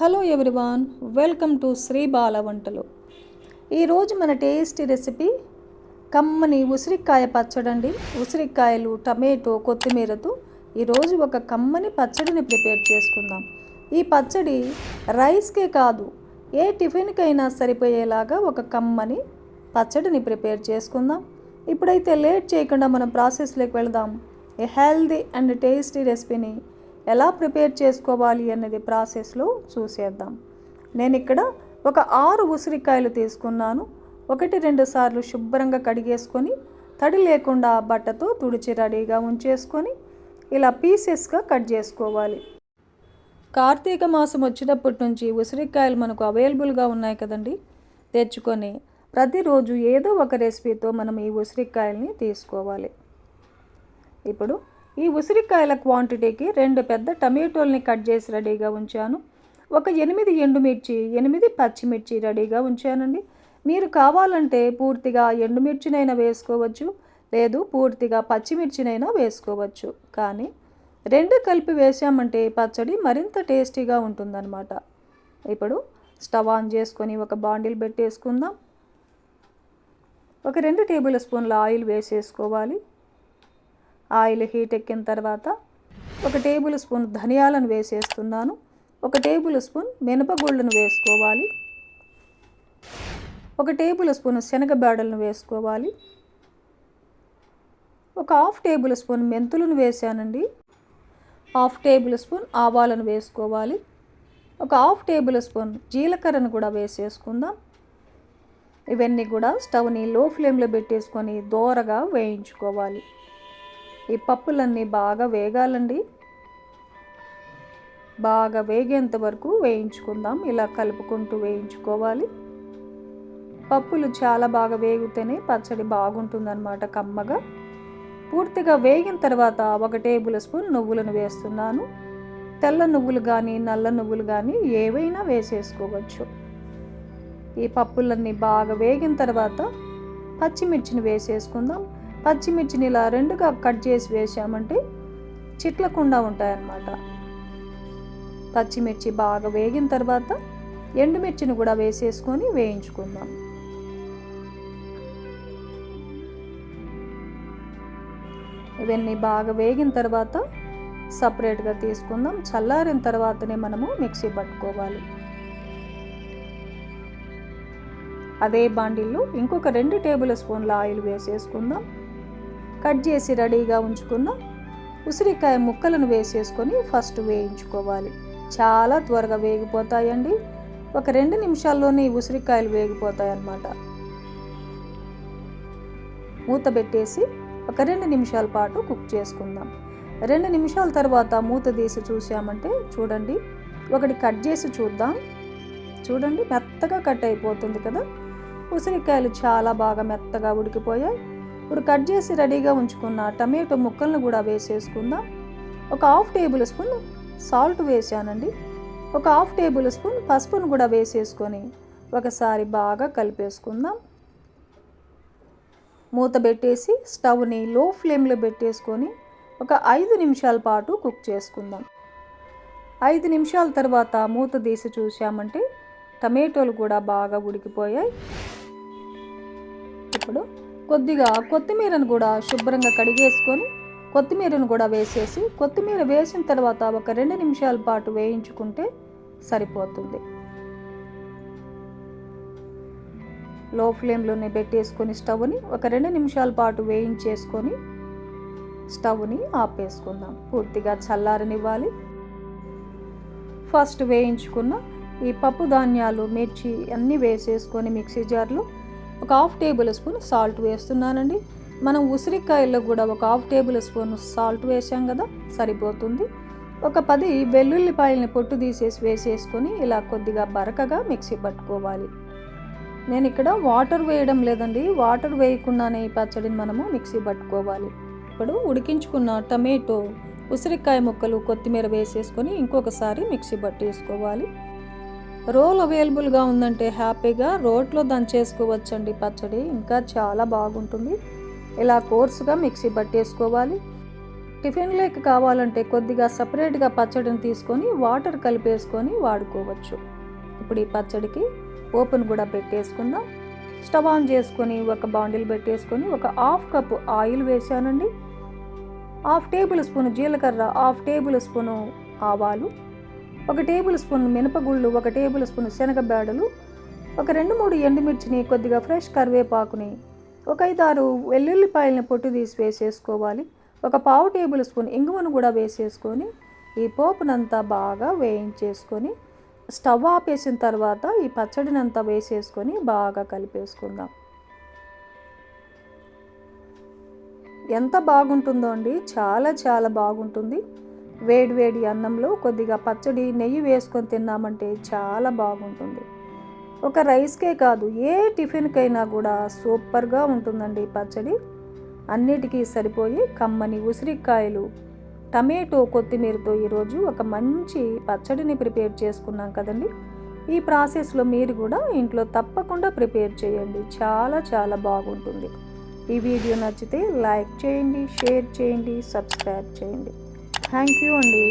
Hello everyone welcome to Shri Bala వంటలు ఈరోజు మన టేస్టీ రెసిపీ కమ్మని ఉసిరికాయ పచ్చడండి. ఉసిరికాయలు టమాటో కొత్తిమీరతో ఈరోజు ఒక కమ్మని పచ్చడిని ప్రిపేర్ చేసుకుందాం. ఈ పచ్చడి రైస్కే కాదు ఏ టిఫిన్కైనా సరిపోయేలాగా ఒక కమ్మని పచ్చడిని ప్రిపేర్ చేసుకుందాం. ఇప్పుడైతే లేట్ చేయకుండా మనం ప్రాసెస్లోకి వెళదాం. ఏ హెల్దీ అండ్ టేస్టీ రెసిపీని ఎలా ప్రిపేర్ చేసుకోవాలి అనేది ప్రాసెస్లో చూసేద్దాం. నేను ఇక్కడ ఒక ఆరు ఉసిరికాయలు తీసుకున్నాను. ఒకటి రెండు సార్లు శుభ్రంగా కడిగేసుకొని తడి లేకుండా బట్టతో తుడిచి రెడీగా ఉంచేసుకొని ఇలా పీసెస్గా కట్ చేసుకోవాలి. కార్తీక మాసం వచ్చినప్పటి నుంచి ఉసిరికాయలు మనకు అవైలబుల్గా ఉన్నాయి కదండి. తెచ్చుకొని ప్రతిరోజు ఏదో ఒక రెసిపీతో మనం ఈ ఉసిరికాయల్ని తీసుకోవాలి. ఇప్పుడు ఈ ఉసిరికాయల క్వాంటిటీకి రెండు పెద్ద టమాటోల్ని కట్ చేసి రెడీగా ఉంచాను. ఒక ఎనిమిది ఎండుమిర్చి ఎనిమిది పచ్చిమిర్చి రెడీగా ఉంచానండి. మీరు కావాలంటే పూర్తిగా ఎండుమిర్చినైనా వేసుకోవచ్చు లేదు పూర్తిగా పచ్చిమిర్చినైనా వేసుకోవచ్చు. కానీ రెండు కలిపి వేసామంటే పచ్చడి మరింత టేస్టీగా ఉంటుందన్నమాట. ఇప్పుడు స్టవ్ ఆన్ చేసుకొని ఒక బాండిల్ పెట్టేసుకుందాం. ఒక రెండు టేబుల్ స్పూన్ల ఆయిల్ వేసేసుకోవాలి. ఆయిల్ హీట్ ఎక్కిన తర్వాత ఒక టేబుల్ స్పూన్ ధనియాలను వేసేస్తున్నాను. ఒక టేబుల్ స్పూన్ మినపగుళ్ళను వేసుకోవాలి. ఒక టేబుల్ స్పూన్ శనగబేడలను వేసుకోవాలి. ఒక హాఫ్ టేబుల్ స్పూన్ మెంతులను వేసానండి. హాఫ్ టేబుల్ స్పూన్ ఆవాలను వేసుకోవాలి. ఒక హాఫ్ టేబుల్ స్పూన్ జీలకర్రను కూడా వేసేసుకుందాం. ఇవన్నీ కూడా స్టవ్ని లో ఫ్లేమ్లో పెట్టేసుకొని దోరగా వేయించుకోవాలి. ఈ పప్పులన్నీ బాగా వేగాలండి. బాగా వేగేంత వరకు వేయించుకుందాం. ఇలా కలుపుకుంటూ వేయించుకోవాలి. పప్పులు చాలా బాగా వేగితేనే పచ్చడి బాగుంటుందన్నమాట కమ్మగా. పూర్తిగా వేగిన తర్వాత ఒక టేబుల్ స్పూన్ నువ్వులను వేస్తున్నాను. తెల్ల నువ్వులు కానీ నల్ల నువ్వులు కానీ ఏవైనా వేసేసుకోవచ్చు. ఈ పప్పులన్నీ బాగా వేగిన తర్వాత పచ్చిమిర్చిని వేసేసుకుందాం. పచ్చిమిర్చిని ఇలా రెండుగా కట్ చేసి వేసామంటే చిట్లకుండా ఉంటాయన్నమాట. పచ్చిమిర్చి బాగా వేగిన తర్వాత ఎండుమిర్చిని కూడా వేసేసుకొని వేయించుకుందాం. ఇవన్నీ బాగా వేగిన తర్వాత సపరేట్గా తీసుకుందాం. చల్లారిన తర్వాతనే మనము మిక్సీ పట్టుకోవాలి. అదే బాండిల్లో ఇంకొక రెండు టేబుల్ స్పూన్ల ఆయిల్ వేసేసుకుందాం. కట్ చేసి రెడీగా ఉంచుకున్న ఉసిరికాయ ముక్కలను వేసేసుకొని ఫస్ట్ వేయించుకోవాలి. చాలా త్వరగా వేగిపోతాయండి. ఒక రెండు నిమిషాల్లోనే ఉసిరికాయలు వేగిపోతాయి అన్నమాట మూత పెట్టేసి ఒక రెండు నిమిషాల పాటు కుక్ చేసుకుందాం. రెండు నిమిషాల తర్వాత మూత తీసి చూసామంటే చూడండి ఒకటి కట్ చేసి చూద్దాం. చూడండి మెత్తగా కట్ అయిపోతుంది కదా. ఉసిరికాయలు చాలా బాగా మెత్తగా ఉడికిపోయాయి. ఇప్పుడు కట్ చేసి రెడీగా ఉంచుకున్న టమాటో ముక్కలను కూడా వేసేసుకుందాం. ఒక హాఫ్ టేబుల్ స్పూన్ సాల్ట్ వేసానండి. ఒక హాఫ్ టేబుల్ స్పూన్ పసుపును కూడా వేసేసుకొని ఒకసారి బాగా కలిపేసుకుందాం. మూత పెట్టేసి స్టవ్ని లో ఫ్లేమ్లో పెట్టేసుకొని ఒక ఐదు నిమిషాల పాటు కుక్ చేసుకుందాం. ఐదు నిమిషాల తర్వాత మూత తీసి చూసామంటే టమాటోలు కూడా బాగా ఉడికిపోయాయి. ఇప్పుడు కొద్దిగా కొత్తిమీరను కూడా శుభ్రంగా కడిగేసుకొని కొత్తిమీరను కూడా వేసేసి కొత్తిమీర వేసిన తర్వాత ఒక రెండు నిమిషాల పాటు వేయించుకుంటే సరిపోతుంది. లో ఫ్లేమ్లోనే పెట్టేసుకొని స్టవ్ని ఒక రెండు నిమిషాల పాటు వేయించేసుకొని స్టవ్ని ఆపేసుకుందాం. పూర్తిగా చల్లారనివ్వాలి. ఫస్ట్ వేయించుకున్న ఈ పప్పు ధాన్యాలు మిర్చి అన్నీ వేసేసుకొని మిక్సీ జార్లో ఒక హాఫ్ టేబుల్ స్పూన్ సాల్ట్ వేస్తున్నానండి. మనం ఉసిరికాయల్లో కూడా ఒక హాఫ్ టేబుల్ స్పూన్ సాల్ట్ వేసాం కదా సరిపోతుంది. ఒక పది వెల్లుల్లిపాయలని పొట్టు తీసేసి వేసేసుకొని ఇలా కొద్దిగా బరకగా మిక్సీ పట్టుకోవాలి. నేను ఇక్కడ వాటర్ వేయడం లేదండి వాటర్ వేయకుండానే ఈ పచ్చడిని మనము మిక్సీ పట్టుకోవాలి. ఇప్పుడు ఉడికించుకున్న టమాటో ఉసిరికాయ ముక్కలు కొత్తిమీర వేసేసుకొని ఇంకొకసారి మిక్సీ పట్టేసుకోవాలి. రోల్ అవైలబుల్గా ఉందంటే హ్యాపీగా రోట్లో దంచేసుకోవచ్చండి పచ్చడి. ఇంకా చాలా బాగుంటుంది. ఇలా కోర్సుగా మిక్సీ పట్టేసుకోవాలి. టిఫిన్ లేక కావాలంటే కొద్దిగా సపరేట్గా పచ్చడిని తీసుకొని వాటర్ కలిపేసుకొని వాడుకోవచ్చు. ఇప్పుడు ఈ పచ్చడికి ఓపెన్ కూడా పెట్టేసుకుందాం. స్టవ్ ఆన్ చేసుకొని ఒక బాండిల్ పెట్టేసుకొని ఒక హాఫ్ కప్ ఆయిల్ వేసానండి హాఫ్ టేబుల్ స్పూన్ జీలకర్ర హాఫ్ టేబుల్ స్పూను ఆవాలు. ఒక టేబుల్ స్పూన్ మినపగుళ్ళు ఒక టేబుల్ స్పూన్ శనగబేడలు ఒక రెండు మూడు ఎండుమిర్చిని కొద్దిగా ఫ్రెష్ కరివేపాకుని ఒక ఐదారు వెల్లుల్లిపాయలని పొట్టు తీసి వేసేసుకోవాలి. ఒక పావు టేబుల్ స్పూన్ ఇంగువను కూడా వేసేసుకొని ఈ పోపునంతా బాగా వేయించేసుకొని స్టవ్ ఆపేసిన తర్వాత ఈ పచ్చడినంతా వేసేసుకొని బాగా కలిపేసుకుందాం. ఎంత బాగుంటుందో అండి. చాలా చాలా బాగుంటుంది. వేడి వేడి అన్నంలో కొద్దిగా పచ్చడి నెయ్యి వేసుకొని తిన్నామంటే చాలా బాగుంటుంది. ఒక రైస్కే కాదు ఏ టిఫిన్కైనా కూడా సూపర్గా ఉంటుందండి పచ్చడి. అన్నిటికీ సరిపోయి కమ్మని ఉసిరికాయలు టమాటో కొత్తిమీరతో ఈరోజు ఒక మంచి పచ్చడిని ప్రిపేర్ చేసుకున్నాం కదండి. ఈ ప్రాసెస్లో మీరు కూడా ఇంట్లో తప్పకుండా ప్రిపేర్ చేయండి చాలా చాలా బాగుంటుంది. ఈ వీడియో నచ్చితే లైక్ చేయండి షేర్ చేయండి సబ్స్క్రైబ్ చేయండి. థ్యాంక్ యూ అండి